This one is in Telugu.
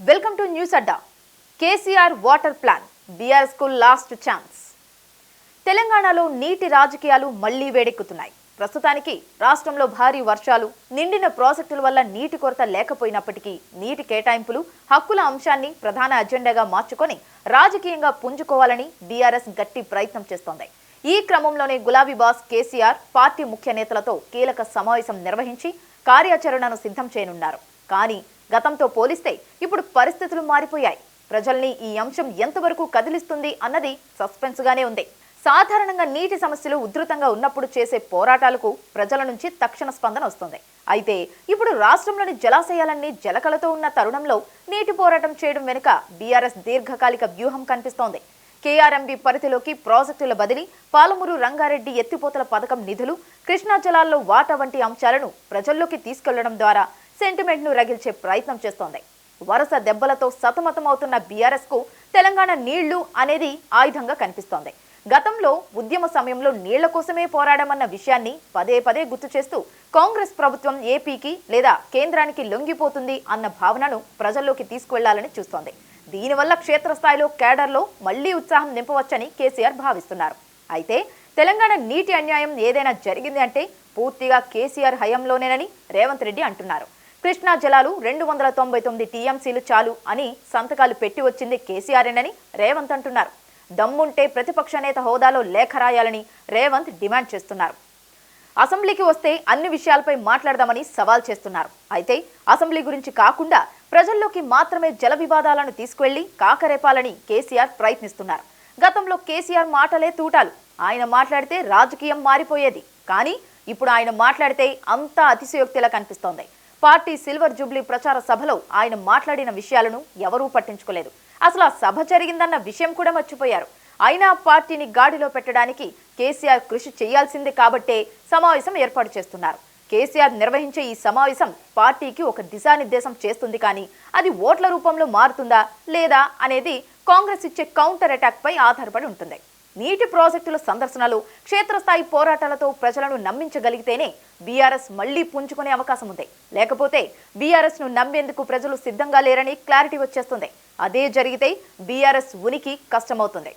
Welcome to news Adda KCR water plan బీఆర్ఎస్కు లాస్ట్ ఛాన్స్ తెలంగాణలో నీటి రాజకీయాలు మళ్ళీ వేడెక్కుతున్నాయి. ప్రస్తుతానికి రాష్ట్రంలో భారీ వర్షాలు నిండిన ప్రాజెక్టుల వల్ల నీటి కొరత లేకపోయినప్పటికీ నీటి కేటాయింపులు హక్కుల అంశాన్ని ప్రధాన అజెండాగా మార్చుకొని రాజకీయంగా పుంజుకోవాలని బీఆర్ఎస్ గట్టి ప్రయత్నం చేస్తోంది. ఈ క్రమంలోనే గులాబీ బాస్ కేసీఆర్ పార్టీ ముఖ్య నేతలతో కీలక సమావేశం నిర్వహించి కార్యాచరణను సిద్ధం చేయనున్నారు. కానీ గతంతో పోలిస్తే ఇప్పుడు పరిస్థితులు మారిపోయాయి. ప్రజల్ని ఈ అంశం ఎంతవరకు కదిలిస్తుంది అన్నది సస్పెన్స్ గానే ఉంది. సాధారణంగా నీటి సమస్యలు ఉధృతంగా ఉన్నప్పుడు చేసే పోరాటాలకు ప్రజల నుంచి తక్షణ స్పందన వస్తుంది. అయితే ఇప్పుడు రాష్ట్రంలోని జలాశయాలన్నీ జలకలతో ఉన్న తరుణంలో నీటి పోరాటం చేయడం వెనుక బీఆర్ఎస్ దీర్ఘకాలిక వ్యూహం కనిపిస్తోంది. కేఆర్ఎంబీ పరిధిలోకి ప్రాజెక్టుల బదిలీ పాలమూరు రంగారెడ్డి ఎత్తిపోతల పథకం నిధులు కృష్ణా జలాల్లో వాటా వంటి అంశాలను ప్రజల్లోకి తీసుకెళ్ళడం ద్వారా సెంటిమెంట్ను రగిల్చే ప్రయత్నం చేస్తోంది. వరుస దెబ్బలతో సతమతమవుతున్న బీఆర్ఎస్కు తెలంగాణ నీళ్ళు అనేది ఆయుధంగా కనిపిస్తోంది. గతంలో ఉద్యమ సమయంలో నీళ్ళ కోసమే పోరాడమన్న విషయాన్ని పదే పదే గుర్తు చేస్తూ కాంగ్రెస్ ప్రభుత్వం ఏపీకి లేదా కేంద్రానికి లొంగిపోతుంది అన్న భావనను ప్రజల్లోకి తీసుకువెళ్ళాలని చూస్తోంది. దీనివల్ల క్షేత్రస్థాయిలో కేడర్లో మళ్ళీ ఉత్సాహం నింపవచ్చని కేసీఆర్ భావిస్తున్నారు. అయితే తెలంగాణ నీటి అన్యాయం ఏదైనా జరిగింది అంటే పూర్తిగా కేసీఆర్ హయాంలోనేనని రేవంత్ రెడ్డి అంటున్నారు. కృష్ణా జలాలు రెండు వందల తొంభై తొమ్మిది టీఎంసీలు చాలు అని సంతకాలు పెట్టి వచ్చింది కేసీఆర్ఏనని రేవంత్ అంటున్నారు. దమ్ముంటే ప్రతిపక్ష నేత హోదాలో లేఖ రాయాలని రేవంత్ డిమాండ్ చేస్తున్నారు. అసెంబ్లీకి వస్తే అన్ని విషయాలపై మాట్లాడదామని సవాల్ చేస్తున్నారు. అయితే అసెంబ్లీ గురించి కాకుండా ప్రజల్లోకి మాత్రమే జల వివాదాలను తీసుకువెళ్ళి కాకరేపాలని కేసీఆర్ ప్రయత్నిస్తున్నారు. గతంలో కేసీఆర్ మాటలే తూటాలు. ఆయన మాట్లాడితే రాజకీయం మారిపోయేది. కానీ ఇప్పుడు ఆయన మాట్లాడితే అంతా అతిశయోక్తిలా కనిపిస్తోంది. పార్టీ సిల్వర్ జూబ్లీ ప్రచార సభలో ఆయన మాట్లాడిన విషయాలను ఎవరూ పట్టించుకోలేదు. అసలు ఆ సభ జరిగిందన్న విషయం కూడా మర్చిపోయారు. అయినా పార్టీని గాడిలో పెట్టడానికి కేసీఆర్ కృషి చేయాల్సిందే కాబట్టే సమావేశం ఏర్పాటు చేస్తున్నారు. కేసీఆర్ నిర్వహించే ఈ సమావేశం పార్టీకి ఒక దిశానిర్దేశం చేస్తుంది కానీ అది ఓట్ల రూపంలో మారుతుందా లేదా అనేది కాంగ్రెస్ ఇచ్చే కౌంటర్ అటాక్ పై ఆధారపడి ఉంటుంది. నీటి ప్రాజెక్టుల సందర్శనలు క్షేత్రస్థాయి పోరాటాలతో ప్రజలను నమ్మించగలిగితేనే బీఆర్ఎస్ మళ్ళీ పుంజుకునే అవకాశం ఉంది లేకపోతే బీఆర్ఎస్ను నమ్మేందుకు ప్రజలు సిద్ధంగా లేరని క్లారిటీ వచ్చేస్తుంది. అదే జరిగితే బీఆర్ఎస్ ఉనికి కష్టమవుతుంది.